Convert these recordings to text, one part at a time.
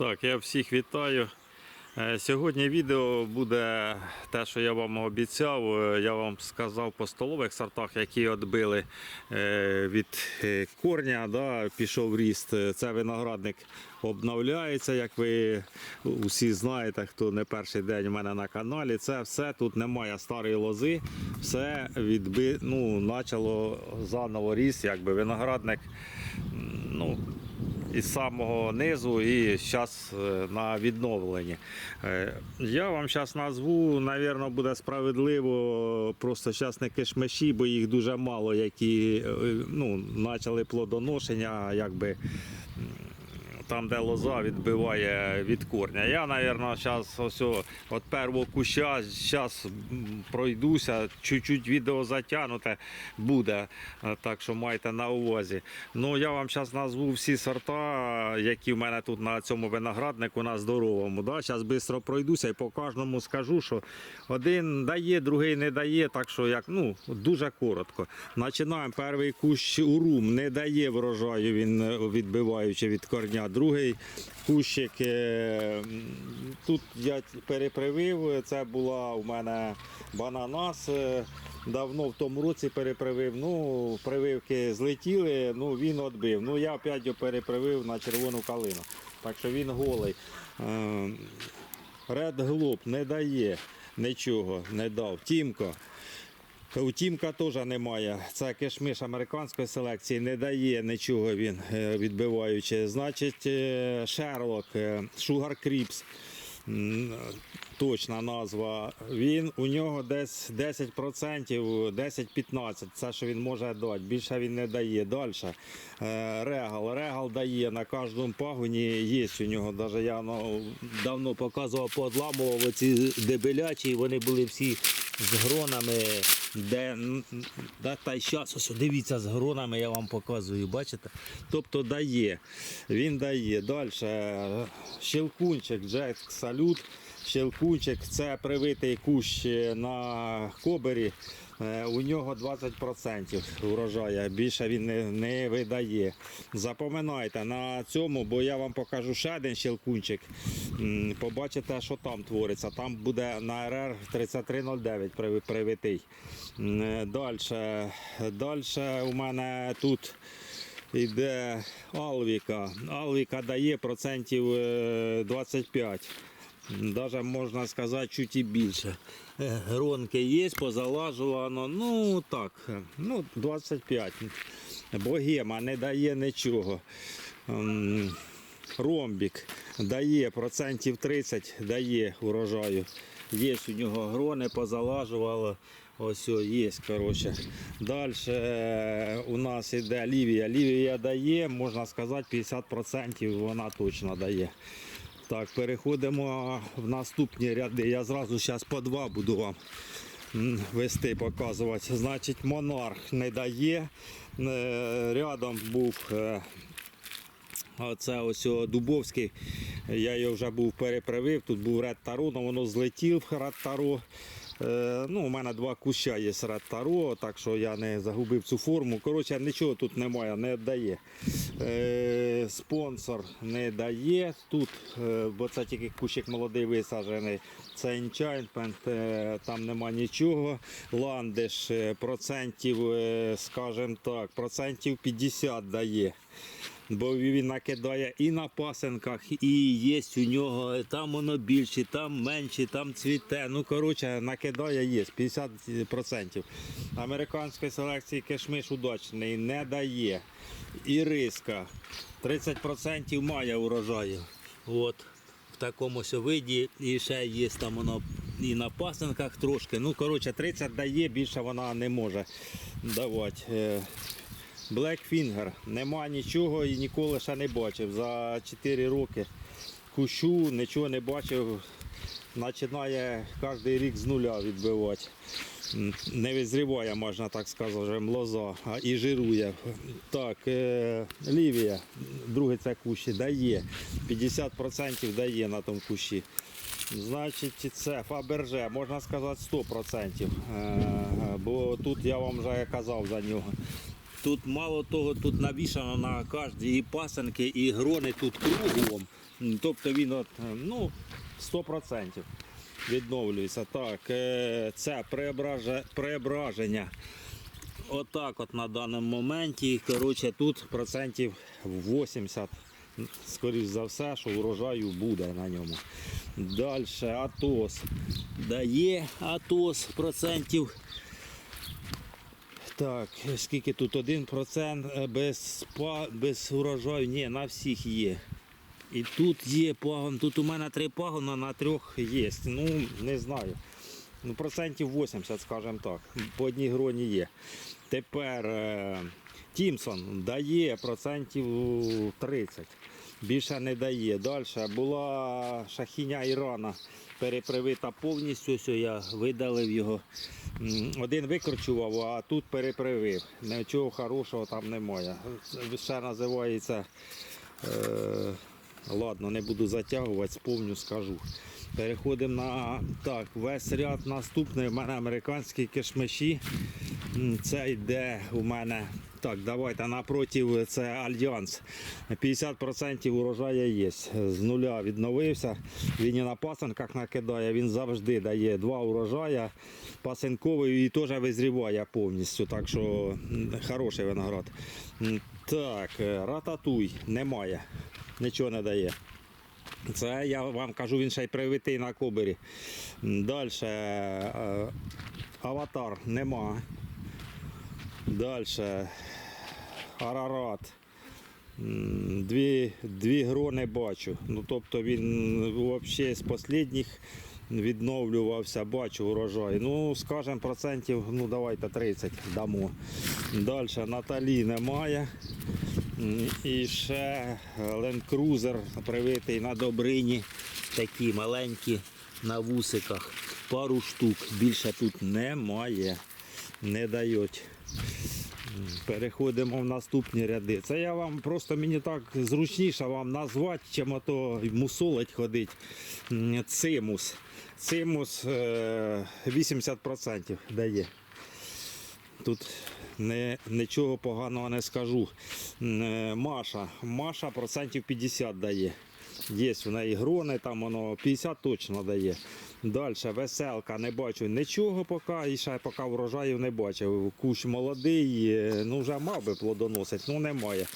Так, я всіх вітаю. Е, Сьогодні відео буде те, що я вам обіцяв. Е, Я вам сказав по столових сортах, які відбили е, від корня, да, пішов ріст. Це виноградник обновляється, як ви усі знаєте, хто не перший день у мене на каналі. Це все тут немає старої лози, все відби, ну, почало заново ріст, якби виноградник. Ну, із самого низу і зараз на відновленні. Е, Я вам зараз назву, напевно, буде справедливо, просто зараз не кишмеші, бо їх дуже мало, які е, ну, почали плодоношення, якби. Там, де лоза відбиває від корня. Я, мабуть, зараз ось от першого куща зараз пройдуся, чуть-чуть відео затягнуте буде, е, так що майте на увазі. Ну, я вам зараз назву всі сорта, які в мене тут на цьому винограднику на здоровому. Да? Зараз швидко пройдуся і по кожному скажу, що один дає, другий не дає, так що як, ну, дуже коротко. Починаємо. Перший кущ урум не дає врожаю, він е, відбиваючи від корня. Другий кущик е, тут я перепривив. Це була у мене бананас. е, Давно в тому році перепривив. Ну, прививки злетіли, ну він відбив. Ну я опять його перепривив на червону калину. Так що він голий. Е, Red Globe не дає нічого, не дав. Тімко. У Тімка теж немає. Це кишмиш американської селекції, не дає нічого він е, відбиваючи. Значить, е, Шерлок, е, Шугар Кріпс. Точна назва. Він у нього десь 10%, 10-15%. Це що він може дати. Більше він не дає. Далі. Регал. Регал дає на кожному пагоні. Є у нього. Навіть я ну, давно показував, поодламував оці дебелячі. Вони були всі з гронами, де да, та й зараз ось дивіться з гронами, я вам показую, бачите? Тобто дає. Він дає. Далі щелкунчик, Джек Салют. Щелкунчик це привитий кущ на кобері. Е, У нього 20% урожаю, більше він не, не видає. Запам'ятайте на цьому, бо я вам покажу ще один щелкунчик. Побачите, що там твориться. Там буде на РР 3309 привитий. Далі. Далі у мене тут йде Алвіка. Алвіка дає процентів е, 25. Даже можна сказати, чуть і більше. Е, Гронки є, позалажувано. Ну так, ну 25. Богема не дає нічого. Ромбік дає процентів 30, дає урожаю. Є у нього грони, позалажувало. Ось є, коротше. Далі у нас іде лівія. Лівія дає, можна сказати, 50% вона точно дає. Так, переходимо в наступні ряди. Я зразу зараз по два буду вам вести, показувати. Значить, монарх не дає. Е, Рядом був е, Оце ось Дубовський. Я його вже був переправив. Тут був Ред Таро, але воно злетів Ред Таро. Е, ну, у мене два куща є з Ред Таро, так що я не загубив цю форму. Коротше, нічого тут немає, не дає. Е, спонсор не дає. Тут, е, бо це тільки кущик молодий висаджений. Це е, там нема нічого. Ландиш процентів, скажімо так, процентів 50 дає. Бо він накидає і на пасенках, і є у нього там воно більше, там менше, там цвіте. Ну, коротше, накидає є 50%. Американської селекції кишмиш удачний не дає. І риска 30% має урожаю. От. В такому виді. І ще є там воно і на пасенках трошки. Ну, коротше, 30 дає, більше вона не може давати. Blackfinger. Нема нічого і ніколи ще не бачив. За 4 роки кущу нічого не бачив. Починає кожен рік з нуля відбивати. Не визріває, можна так сказати, лоза, а і жирує. Так, е, Лівія, другий це кущі, дає. 50% дає на тому кущі. Значить, це Фаберже, можна сказати 100%. Е, бо тут я вам вже казав за нього. Тут мало того, тут навішано на кожній і пасенки, і грони тут кругом. Тобто він от, ну, 100% відновлюється. Так, е, це преображе- преображення. Отак от на даному моменті. Коротше, тут процентів 80, скоріш за все, що урожаю буде на ньому. Далі Атос. Дає Атос процентів. Так, скільки тут 1% е, без, без урожаю? Ні, на всіх є. І тут є пагон, тут у мене три пагона на трьох є. Ну, не знаю. Ну, процентів 80, скажімо так. По одній гроні є. Тепер е, Тімсон дає процентів 30. Більше не дає. Далі була шахіня Ірана перепривита повністю. Ось я видалив його. Один викорчував, а тут перепривив. Нічого хорошого там немає. Ще називається. Е, ладно, не буду затягувати, сповню, скажу. Переходимо на так, весь ряд наступний. У мене американські кишмиші. Це йде у мене. Так, давайте напротив це Альянс. 50% урожаю є. З нуля відновився. Він і на пасенках накидає, він завжди дає два урожая. Пасенковий і теж визріває повністю. Так що хороший виноград. Так, е, рататуй немає. Нічого не дає. Це я вам кажу, він ще й привитий на кобері. Далі аватар нема. Далі Арарат. Дві, дві грони бачу. Ну, тобто він взагалі з останніх відновлювався, бачу урожай. Ну, скажімо, процентів, ну давайте 30 дамо. Далі Наталі немає. І ще Cruiser привитий на Добрині. Такі маленькі на вусиках. Пару штук. Більше тут немає. Не дають. Переходимо в наступні ряди. Це я вам просто мені так зручніше вам назвати, чим ото мусолить ходить. Цимус. Цимус е, 80% дає. Тут не, нічого поганого не скажу. Е, Маша. Маша процентів 50 дає. Є в неї грони, там воно 50 точно дає. Далі веселка, не бачу нічого поки, і ще поки врожаїв не бачив. Кущ молодий, е, ну вже мав би плодоносить, ну немає.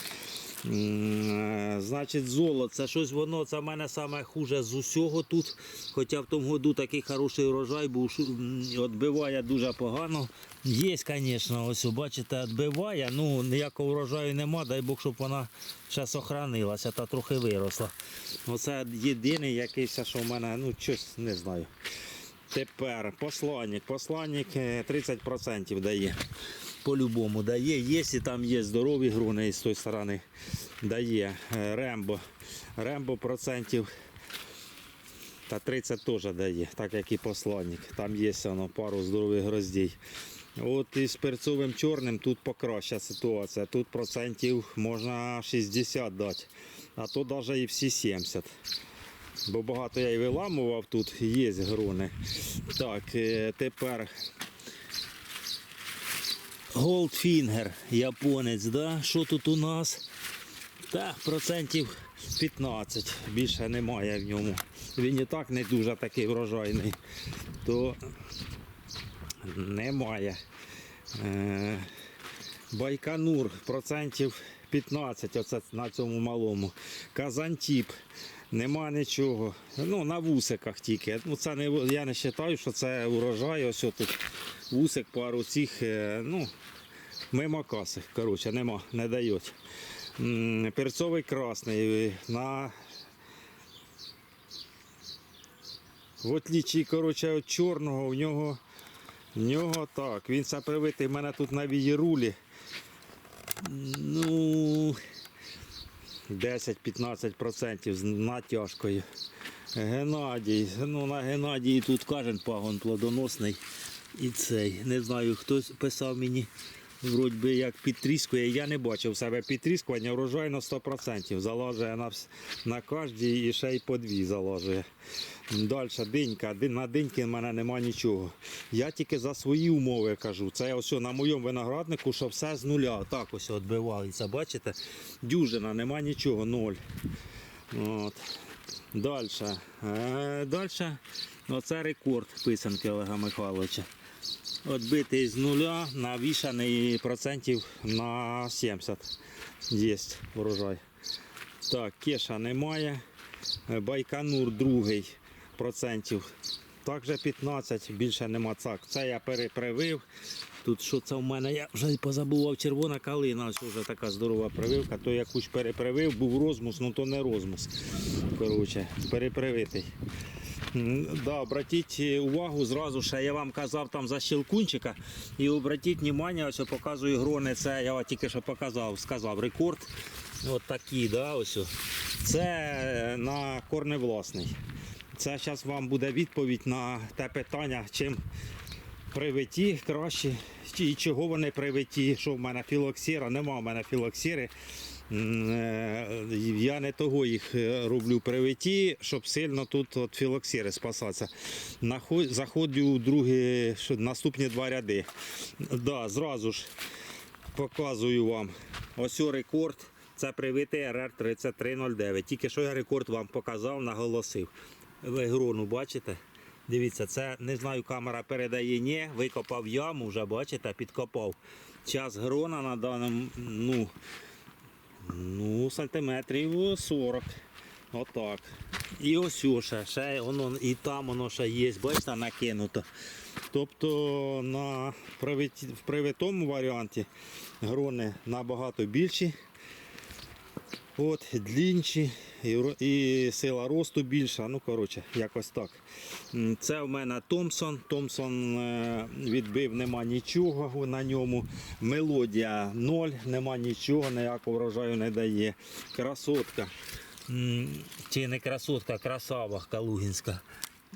Значить, золото, це щось воно, це в мене саме хуже з усього тут. Хоча в тому году такий хороший урожай був, відбиває дуже погано. Є, звісно, ось бачите, відбиває, ну ніякого урожаю нема, дай Бог, щоб вона ще сохранилася та трохи виросла. Оце єдиний якийсь, що в мене, ну щось не знаю. Тепер посланник. Посланник е, 30% дає. По-любому дає. Якщо там є здорові груни з тої сторони, дає Е, Рембо. Рембо процентів та 30 теж дає, так як і посланник. Там є воно, пару здорових гроздей. От із перцовим чорним тут покраща ситуація. Тут процентів можна 60 дати, а то навіть і всі 70. Бо багато я і виламував тут, є грони. Так, е, тепер Goldfinger, японець, да? що тут у нас? Та процентів 15, більше немає в ньому. Він і так не дуже такий врожайний, то немає. Е, Байконур процентів 15, оце на цьому малому. Казантіп. Нема нічого. Ну, на вусиках тільки. Ну, це не, я не вважаю, що це урожай. Ось тут вусик, пару цих, е, ну, мимо каси. Коротше, нема, не дають. Перцовий красний на в отлічі, коротше, від чорного, в нього, в нього так. Він це привитий в мене тут на вієрулі. Ну, 10-15% з натяжкою. Геннадій. Ну, на Геннадії тут кожен пагон плодоносний. І цей. Не знаю, хтось писав мені, вроді би як підтріскує. Я не бачив в себе підтріскування, врожай на 100%. Залажує на, на кожній і ще й по дві залажує. Далі динька. На диньки в мене нема нічого. Я тільки за свої умови кажу. Це ось на моєму винограднику, що все з нуля. Так ось відбивається. Бачите? Дюжина, нема нічого, ноль. От. Далі. Е, Далі. Оце рекорд писанки Олега Михайловича. Отбитий з нуля, навішаний процентів на 70. Є врожай. Так, кеша немає. Байконур другий. Також 15, більше нема цак. Це я перепривив. Тут що це в мене? Я вже позабував червона калина, ось вже така здорова прививка. То я куч перепривив, був розмус, ну то не розмус. Коротше, перепривитий. Да, обратіть увагу зразу ще я вам казав там за щелкунчика. І обратіть увагу, ось показую грони. Це я тільки що показав, сказав рекорд. От такі, да, ось. Це на корневласний. Це зараз вам буде відповідь на те питання, чим привиті краще, і чого вони привиті, що в мене філоксіра, нема в мене філоксіри. Е, Я не того їх е, роблю привиті, щоб сильно тут від філоксіри спасатися. Заходжу у другі, наступні два ряди. Да, зразу ж показую вам. Ось рекорд. Це привитий РР 3309. Тільки що я рекорд вам показав, наголосив. Ви грону бачите? Дивіться, це не знаю, камера передає, ні. Викопав яму, вже бачите, підкопав. Час грона на даному, ну, ну, сантиметрів 40. Отак. І ось ще, ще воно, і там воно ще є, бачите, накинуто. Тобто на в привитому варіанті грони набагато більші. От, длінші і, сила росту більша. Ну, коротше, якось так. Це в мене Томпсон. Томпсон е, відбив, нема нічого на ньому. Мелодія 0, нема нічого, ніякого врожаю не дає. Красотка. Чи не красотка, красава калугінська.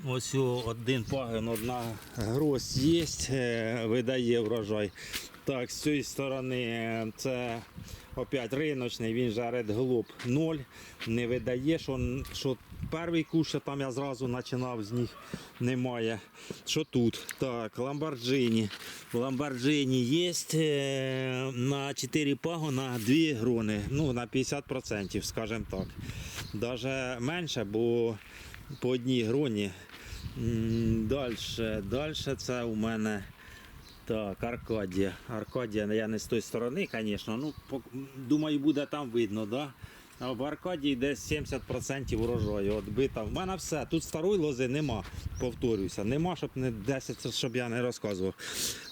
Ось один пагин, одна гроздь є, е, видає врожай. Так, з цієї сторони е, це опять риночний, він же Red Globe 0. Не видає, що, що перший куш, там я зразу починав з них, немає. Що тут? Так, Ламборджині. Ламборджині є на 4 пагона 2 грони, ну на 50%, скажімо так. Даже менше, бо по одній гроні. Далі, далі це у мене так, Аркадія. Аркадія, я не з тої сторони, звісно. Ну, думаю, буде там видно, да? А в Аркадії десь 70% урожаю відбита. В мене все. Тут старої лози нема, повторюся. Нема, щоб не 10, щоб я не розказував.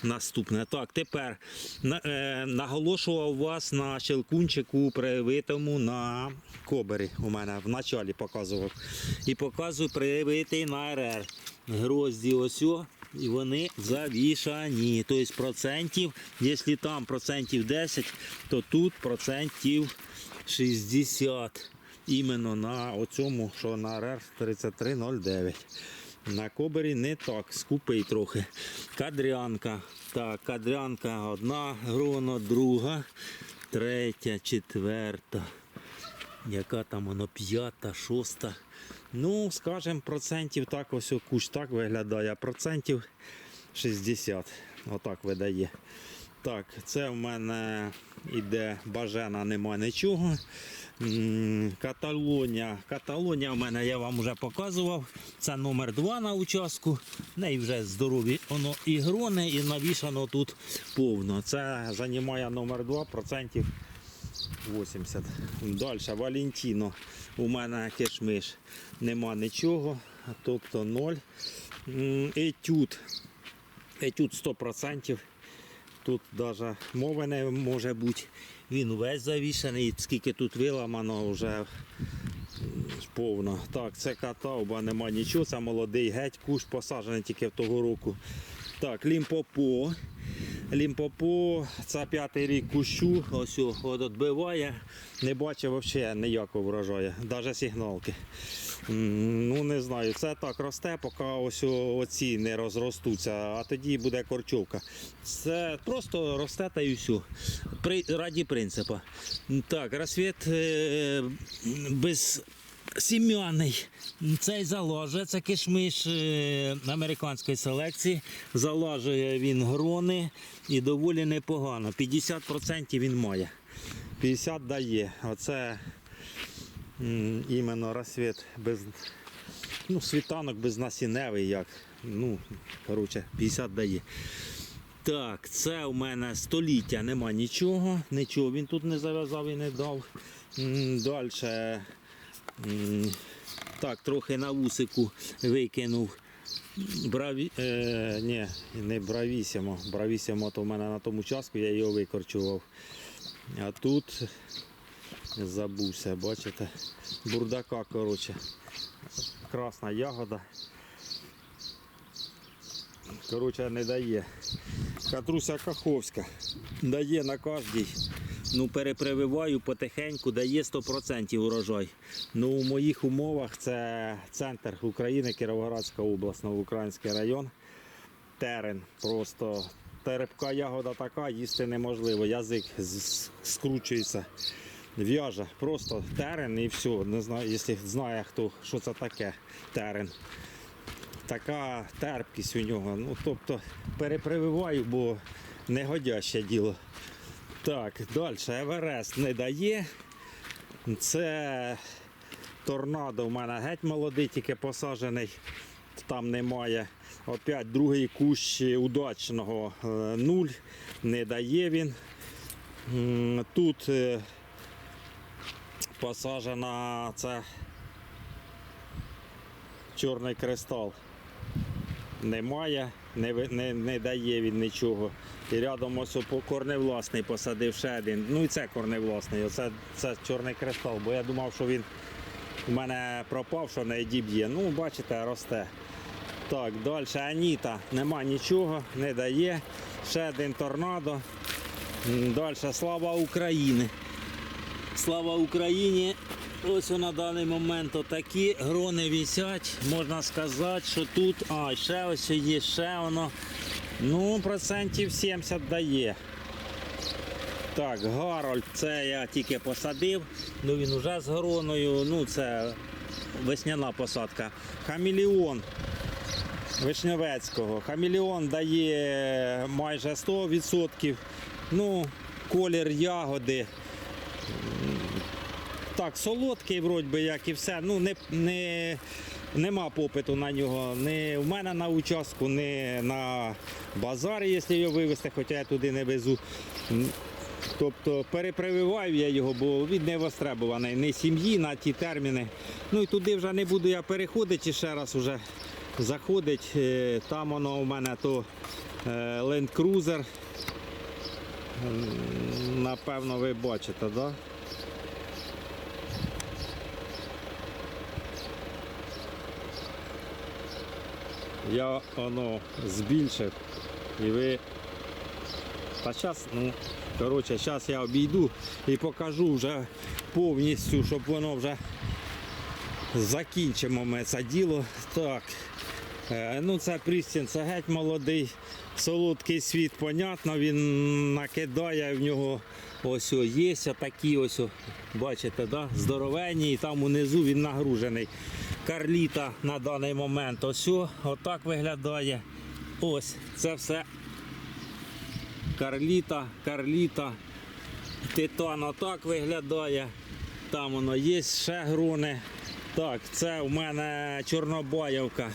Наступне. Так, тепер на- е, наголошував вас на щелкунчику привитому на кобері. У мене в началі показував. І показую привитий на РР. Грозді ось. о, і вони завішані. Тобто процентів, якщо там процентів 10, то тут процентів 60. Іменно на оцьому, що на РР 3309. На кобері не так, скупий трохи. Кадрянка. Так, кадрянка одна грона, друга, третя, четверта. Яка там воно п'ята, шоста. Ну, скажем, процентів так ось о, кущ так виглядає, процентів 60. Отак видає. Так, це в мене іде бажана, нема нічого. Каталонія. Каталонія в мене я вам вже показував. Це номер 2 на участку. Неї вже здорові воно і грони, і навішано тут повно. Це займає номер 2 процентів 80. Далі Валентіно. У мене кишмиш. Нема нічого, тобто 0. Етюд. Етюд 100%. Тут навіть мови не може бути. Він весь завішаний, скільки тут виламано вже повно. Так, це катавба, нема нічого, це молодий геть, куш посаджений тільки в того року. Так, лімпопо. Лімпопо, це п'ятий рік кущу, ось от відбиває. Не бачив взагалі ніякого врожаю, навіть сигналки. Ну не знаю, це так росте, поки ось оці не розростуться, а тоді буде корчовка. Це просто росте та і все. При, раді принципу. Так, розсвіт е, без сім'яний. Цей заложує, це кишмиш е, американської селекції. Заложує він грони і доволі непогано. 50% він має. 50 дає. Оце іменно розсвіт без ну, світанок безнасінневий, як. Ну, коротше, 50 дає. Так, це у мене століття, нема нічого, нічого він тут не зав'язав і не дав. Далі. Так, трохи на вусику викинув. Браві... Е, ні, не бравісімо. Бравісімо то в мене на тому частку, я його викорчував. А тут забувся, бачите, бурдака, коротше. Красна ягода. Коротше, не дає. Катруся Каховська. Дає на кожній. Ну, перепрививаю потихеньку, дає 100% урожай. Ну, у моїх умовах це центр України, Кіровоградська область, Новоукраїнський район. Терен. Просто терпка ягода така, їсти неможливо. Язик скручується, в'яже. Просто терен і все. Не знаю, якщо знає хто, що це таке терен така терпкість у нього. Ну, тобто перепрививаю, бо негодяще діло. Так, далі Еверест не дає. Це торнадо в мене геть молодий, тільки посаджений. Там немає. Опять другий кущ удачного е, нуль. Не дає він. Тут е, посаджена це чорний кристал немає, не, не, не дає він нічого. І рядом ось корневласний посадив ще один. Ну і це корневласний, оце це чорний кристал, бо я думав, що він у мене пропав, що на діб є. Ну, бачите, росте. Так, далі Аніта нема нічого, не дає. Ще один торнадо. Далі слава Україні. Слава Україні! Ось на даний момент отакі грони висять. Можна сказати, що тут. А, ще ось є, ще воно. Ну, процентів 70 дає. Так, Гарольд, це я тільки посадив. Ну він вже з гроною. Ну, це весняна посадка. Хаміліон Вишневецького. Хаміліон дає майже 100%. Ну, колір ягоди. Так, солодкий, вроді би, як і все. Ну, не, не, нема попиту на нього. Не в мене на участку, не на базарі, якщо його вивезти, хоча я туди не везу. Тобто перепрививаю я його, бо він не востребований ні сім'ї на ті терміни. Ну і туди вже не буду я переходити ще раз уже заходить. Е, Там воно у мене то е, Land Cruiser. Напевно, ви бачите, так? Да? Я воно збільшив і ви. Та зараз, ну, коротше, зараз я обійду і покажу вже повністю, щоб воно вже закінчимо ми це діло. Так. Е, Ну, це Прістін, це геть молодий, солодкий світ, понятно, він накидає в нього ось о, є такі ось, бачите, да? здоровенні, і там унизу він нагружений. Карліта на даний момент ось отак виглядає. Ось це все карліта, карліта. Титан отак виглядає. Там воно є ще грони. Так, це у мене Чорнобаївка.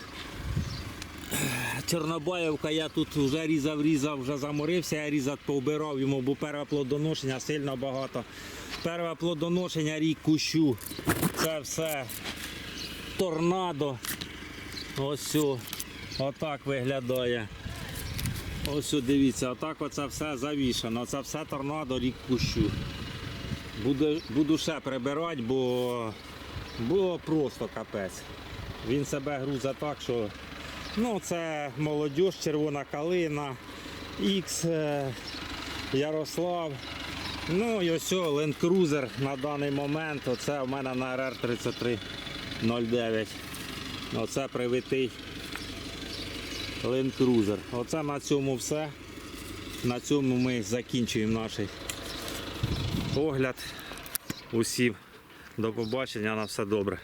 Чорнобаївка я тут вже різав, різав, вже заморився, я різати повбирав йому, бо перше плодоношення сильно багато. Перше плодоношення рік кущу. Це все торнадо. Ось отак виглядає. Ось дивіться, отак оце все завішано, це все торнадо рік пущу. Буду буду ще прибирати, бо було просто капець. Він себе грузить так, що ну, це молодь, червона калина, Ікс, е, Ярослав. Ну і ось Ленд Крузер на даний момент. Оце в мене на РР-33. 0,9. Оце привитий Land Cruiser. Оце на цьому все. На цьому ми закінчуємо наш огляд. Усім до побачення, на все добре.